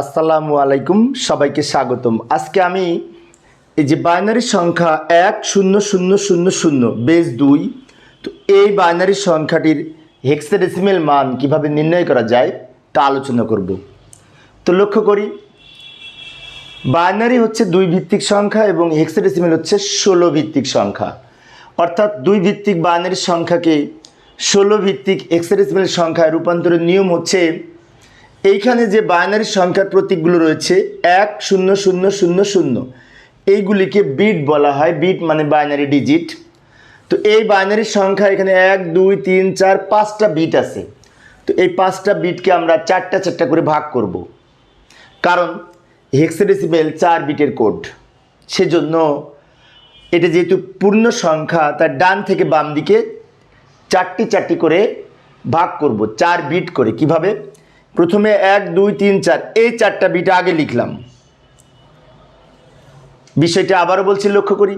আসসালামু আলাইকুম, সবাইকে স্বাগতম। আজকে আমি এই যে বাইনারি সংখ্যা এক, শূন্য শূন্য শূন্য শূন্য, বেস দুই, তো এই বাইনারি সংখ্যাটির হেক্সাডেসিমেল মান কীভাবে নির্ণয় করা যায় তা আলোচনা করব। তো লক্ষ্য করি, বাইনারি হচ্ছে দুই ভিত্তিক সংখ্যা এবং হেক্সাডেসিমেল হচ্ছে ষোলো ভিত্তিক সংখ্যা। অর্থাৎ দুই ভিত্তিক বাইনারি সংখ্যাকে ষোলো ভিত্তিক হেক্সাডেসিমেল সংখ্যায় রূপান্তরের নিয়ম হচ্ছে এইখানে যে বাইনারি সংখ্যার প্রতীকগুলো রয়েছে, এক, শূন্য শূন্য শূন্য শূন্য, এইগুলিকে বিট বলা হয়। বিট মানে বাইনারি ডিজিট। তো এই বাইনারি সংখ্যা এখানে এক, দুই, তিন, চার, পাঁচটা বিট আছে। তো এই পাঁচটা বিটকে আমরা চারটা চারটা করে ভাগ করব। কারণ হেক্সাডেসিমেল চার বিটের কোড। সেজন্য এটা যেহেতু পূর্ণ সংখ্যা তার ডান থেকে বাম দিকে চারটি চারটি করে ভাগ করব, চার বিট করে। কীভাবে? প্রথমে এক, দুই, তিন, চার। এই চারটা বিট আগে লিখলাম। বিষয়টা আবারও বলছি, লক্ষ্য করি।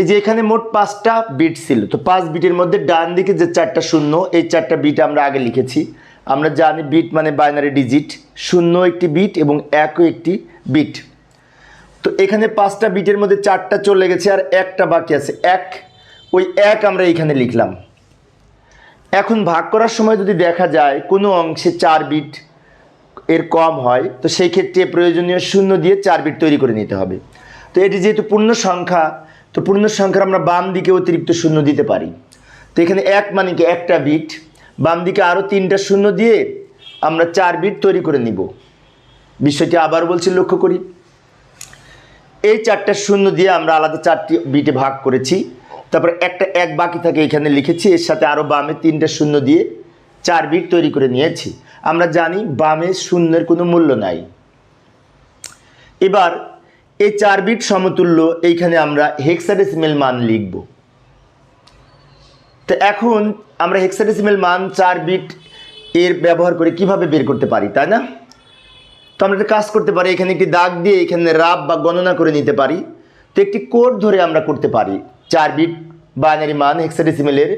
এই যে এখানে মোট পাঁচটা বিট ছিল, তো পাঁচ বিটের মধ্যে ডান দিকে যে চারটা শূন্য, এই চারটা বিট আমরা আগে লিখেছি। আমরা জানি বিট মানে বাইনারি ডিজিট শূন্য একটি বিট এবং একও একটি বিট। তো এখানে পাঁচটা বিটের মধ্যে চারটা চলে গেছে আর একটা বাকি আছে। এক, ওই এক আমরা এখানে লিখলাম। এখন ভাগ করার সময় যদি দেখা যায়, কোনো অংশে চার বিট এর কম হয়, তো সেই ক্ষেত্রে প্রয়োজনীয় শূন্য দিয়ে চার বিট তৈরি করে নিতে হবে। তো এটি যেহেতু পূর্ণ সংখ্যা, তো পূর্ণ সংখ্যার আমরা বাম দিকে অতিরিক্ত শূন্য দিতে পারি। তো এখানে এক মানে কি একটা বিট বাম দিকে আরও তিনটা শূন্য দিয়ে আমরা চার বিট তৈরি করে নিব। বিষয়টি আবার বলছি, লক্ষ্য করি। এই চারটা শূন্য দিয়ে আমরা আলাদা চারটি বিটে ভাগ করেছি। তারপর একটা এক বাকি থাকে, এখানে লিখেছি, এর সাথে আরও বামে তিনটা শূন্য দিয়ে চার বিট তৈরি করে নিয়েছি। আমরা জানি বামে শূন্যের কোনো মূল্য নাই। এবার এই চার বিট সমতুল্য, এইখানে আমরা হেক্সাডেসিমেল মান লিখব। তো এখন আমরা হেক্সাডেসিমেল মান চার বিট এর ব্যবহার করে কীভাবে বের করতে পারি, তাই না? তো আমরা একটা কাজ করতে পারি, এখানে একটি দাগ দিয়ে এখানে রাব বা গণনা করে নিতে পারি। তো একটি কোড ধরে আমরা করতে পারি, চার বিট বাইনারি মান হেক্সাডেসিমেলের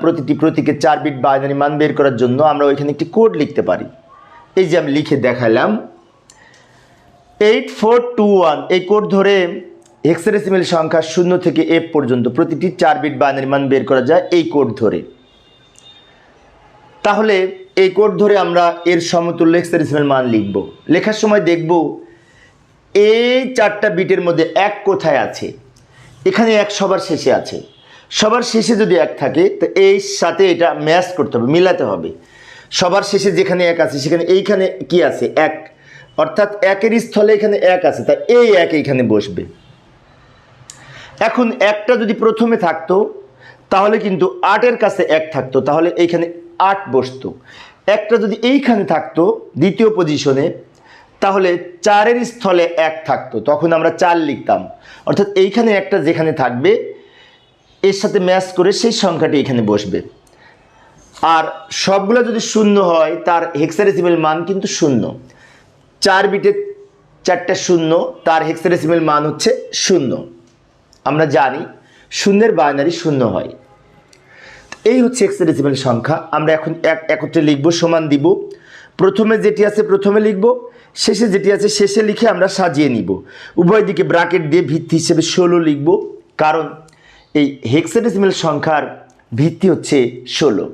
প্রতিটি প্রতীকের চার বিট বাইনারি মান বের করার জন্য আমরা ওইখানে একটি কোড লিখতে পারি। এই যে আমি লিখে দেখালাম। এইট ফোর টু ওয়ান এই কোড ধরে হেক্সাডেসিমেল সংখ্যা শূন্য থেকে এফ পর্যন্ত প্রতিটি চার বিট বাইনারি মান বের করা যায় এই কোড ধরে। তাহলে এই কোড ধরে আমরা এর সমতুল্য হেক্সাডেসিমেল মান লিখব। লেখার সময় দেখব এই চারটা বিটের মধ্যে এক কোথায় আছে? এখানে এক সবার শেষে আছে। সবার শেষে যদি এক থাকে, তো এই সাথে এটা ম্যাচ করতে হবে, মিলাতে হবে। সবার শেষে যেখানে এক আছে, সেখানে এইখানে কি আছে? এক। অর্থাৎ একের স্থলে এখানে এক আছে তাই এই এক এইখানে বসবে। এখন একটা যদি প্রথমে থাকতো, তাহলে কিন্তু আটের কাছে এক থাকতো, তাহলে এইখানে আট বসতো। একটা যদি এইখানে থাকতো, দ্বিতীয় পজিশনে তাহলে চারের স্থলে এক থাকতো, তখন আমরা চার লিখতাম। অর্থাৎ এইখানে একটা যেখানে থাকবে এর সাথে ম্যাচ করে সেই সংখ্যাটি এখানে বসবে। আর সবগুলো যদি শূন্য হয়, তার হেক্সাডেসিমেল মান কিন্তু শূন্য। চার বিটে চারটা শূন্য, তার হেক্সাডেসিমেল মান হচ্ছে শূন্য। আমরা জানি শূন্যের বাইনারি শূন্য হয়। এই হচ্ছে হেক্সাডেসিমেল সংখ্যা। আমরা এখন এক একত্রে লিখব, সমান দিব। প্রথমে যেটি আছে প্রথমে লিখব, শেষে যেটি আছে শেষে লিখে আমরা সাজিয়ে নিব। উভয় দিকে ব্রাকেট দিয়ে ভিত্তি হিসেবে ষোলো লিখব, কারণ এই হেক্সাডেসিমেল সংখ্যার ভিত্তি হচ্ছে ষোলো।